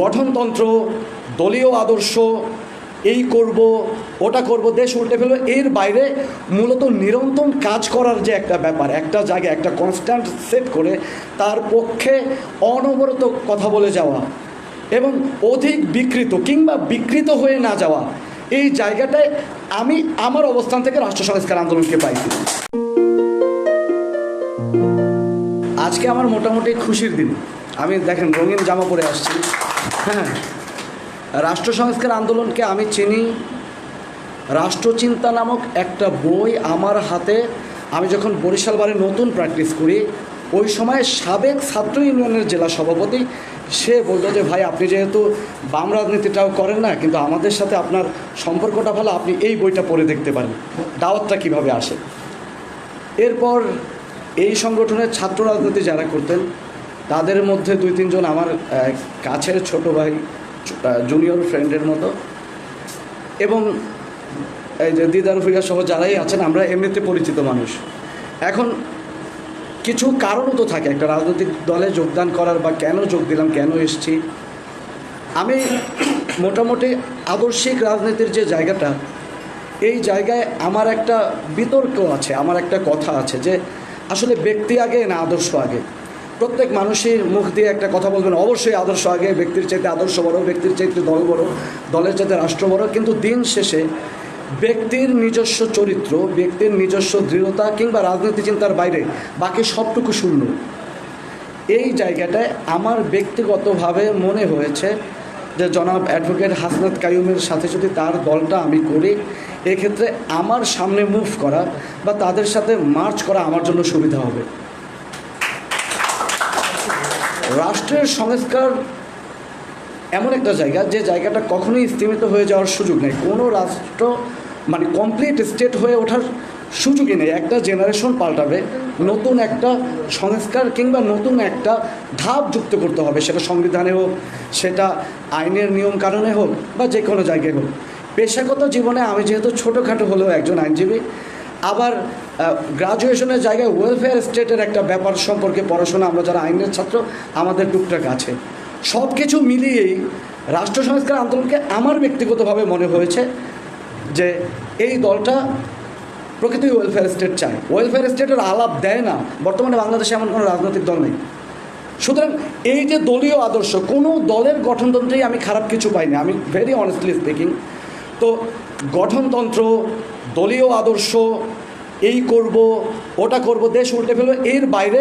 গঠনতন্ত্র, দলীয় আদর্শ, এই করব, ওটা করব, দেশ উল্টে ফেলব, এর বাইরে মূলত নিরন্তর কাজ করার যে একটা ব্যাপার, একটা জায়গায় একটা কনস্ট্যান্ট সেট করে তার পক্ষে অনবরত কথা বলে যাওয়া এবং অধিক বিকৃত কিংবা বিকৃত হয়ে না যাওয়া, এই জায়গাটায় আমি আমার অবস্থান থেকে রাষ্ট্র সংস্কার আন্দোলনকে পাইছি আজকে আমার মোটামুটি খুশির দিন। আমি দেখেন রঙিন জামা পরে আসছি। হ্যাঁ। রাষ্ট্র সংস্কার আন্দোলনকে আমি চিনি। রাষ্ট্রচিন্তা নামক একটা বই আমার হাতে। আমি যখন বরিশাল বারে নতুন প্র্যাকটিস করি, ওই সময় সাবেক ছাত্র ইউনিয়নের জেলা সভাপতি, সে বলল যে, ভাই, আপনি যেহেতু বাম রাজনীতিটাও করেন না, কিন্তু আমাদের সাথে আপনার সম্পর্কটা ভালো, আপনি এই বইটা পড়ে দেখতে পারেন। দাওয়াতটা কীভাবে আসে? এরপর এই সংগঠনের ছাত্র রাজনীতি যারা করতেন তাদের মধ্যে দুই, তিনজন আমার কাছের ছোট ভাই জুনিয়র ফ্রেন্ডের মতো। এবং এই যে দিদার ভুইয়া সহ যারাই আছেন, আমরা এমনিতে পরিচিত মানুষ। এখন কিছু কারণও তো থাকে। একটা রাজনৈতিক দলে যোগদান করার বা কেন যোগ দিলাম, কেন এসছি? আমি মোটামুটি আদর্শিক রাজনীতির যে জায়গাটা, এই জায়গায় আমার একটা বিতর্ক আছে, আমার একটা কথা আছে যে আসলে ব্যক্তি আগে না আদর্শ আগে? প্রত্যেক মানুষের মুখ দিয়ে একটা কথা বলবেন। অবশ্যই আদর্শ আগে, ব্যক্তির চাইতে আদর্শ বড়, ব্যক্তির চাইতে দল বড়, দলের চাইতে রাষ্ট্র বড়। কিন্তু দিন শেষে ব্যক্তির নিজস্ব চরিত্র, ব্যক্তির নিজস্ব দৃঢ়তা কিংবা রাজনীতি চিন্তার বাইরে বাকি সবটুকু শূন্য। এই জায়গাটায় আমার ব্যক্তিগতভাবে মনে হয়েছে যে জনাব অ্যাডভোকেট হাসনাত কায়ুমের সাথে যদি তার দলটা আমি করি, এক্ষেত্রে আমার সামনে মুভ করা বা তাদের সাথে মার্চ করা আমার জন্য সুবিধা হবে। রাষ্ট্রের সংস্কার এমন একটা জায়গা, যে জায়গাটা কখনোই স্থিমিত হয়ে যাওয়ার সুযোগ নেই। কোনো রাষ্ট্র মানে কমপ্লিট স্টেট হয়ে ওঠার সুযোগই নেই। একটা জেনারেশন পাল্টাবে, নতুন একটা সংস্কার কিংবা নতুন একটা ধাপ যুক্ত করতে হবে। সেটা সংবিধানে হোক, সেটা আইনের নিয়ম কারণে হোক, বা যে কোনো জায়গায় হোক। পেশাগত জীবনে আমি যেহেতু ছোটোখাটো হলেও একজন আইনজীবী আবার গ্রাজুয়েশনের জায়গায় ওয়েলফেয়ার স্টেটের একটা ব্যাপার সম্পর্কে পড়াশোনা, আমরা যারা আইনের ছাত্র, আমাদের টুকটাক আছে। সব কিছু মিলিয়েই রাষ্ট্র সংস্কার আন্দোলনকে আমার ব্যক্তিগতভাবে মনে হয়েছে যে এই দলটা প্রকৃতি ওয়েলফেয়ার স্টেট চায়। ওয়েলফেয়ার স্টেটের আলাপ দেয় না। বর্তমানে বাংলাদেশে এমন কোনো রাজনৈতিক দল নেই। সুতরাং এই যে দলীয় আদর্শ, কোনো দলের গঠনতন্ত্রেই আমি খারাপ কিছু পাইনি আমি ভেরি অনেস্টলি স্পিকিং তো গঠনতন্ত্র, দলীয় আদর্শ এই করব, ওটা করব, দেশ উল্টে ফেলব। এর বাইরে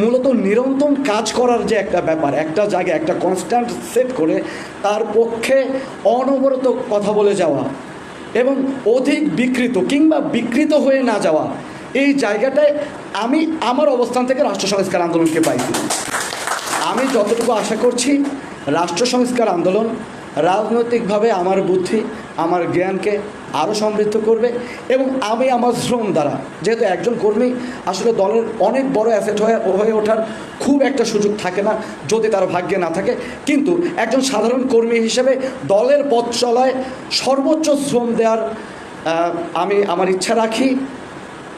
মূলত নিরন্তর কাজ করার যে একটা ব্যাপার, একটা জায়গায় একটা কনস্ট্যান্ট সেট করে তার পক্ষে অনবরত কথা বলে যাওয়া এবং অধিক বিকৃত কিংবা বিকৃত হয়ে না যাওয়া, এই জায়গাটায় আমি আমার অবস্থান থেকে রাষ্ট্র সংস্কার আন্দোলনকে পাইছি আমি যতটুকু আশা করছি, রাষ্ট্র সংস্কার আন্দোলন রাজনৈতিকভাবে আমার বুদ্ধি আমার জ্ঞানকে আরও সমৃদ্ধ করবে এবং আমি আমার শ্রম দ্বারা, যেহেতু একজন কর্মী, আসলে দলের অনেক বড় অ্যাসেট হয়ে হয়ে ওঠার খুব একটা সুযোগ থাকে না, যদি তার ভাগ্যে না থাকে। কিন্তু একজন সাধারণ কর্মী হিসেবে দলের পথ চলায় সর্বোচ্চ শ্রম দেওয়ার আমি আমার ইচ্ছা রাখি,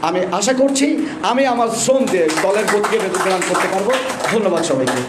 আমি আশা করছি, আমি আমার শ্রম দিয়ে দলের গতিকে বেতন করতে পারব। ধন্যবাদ সবাইকে।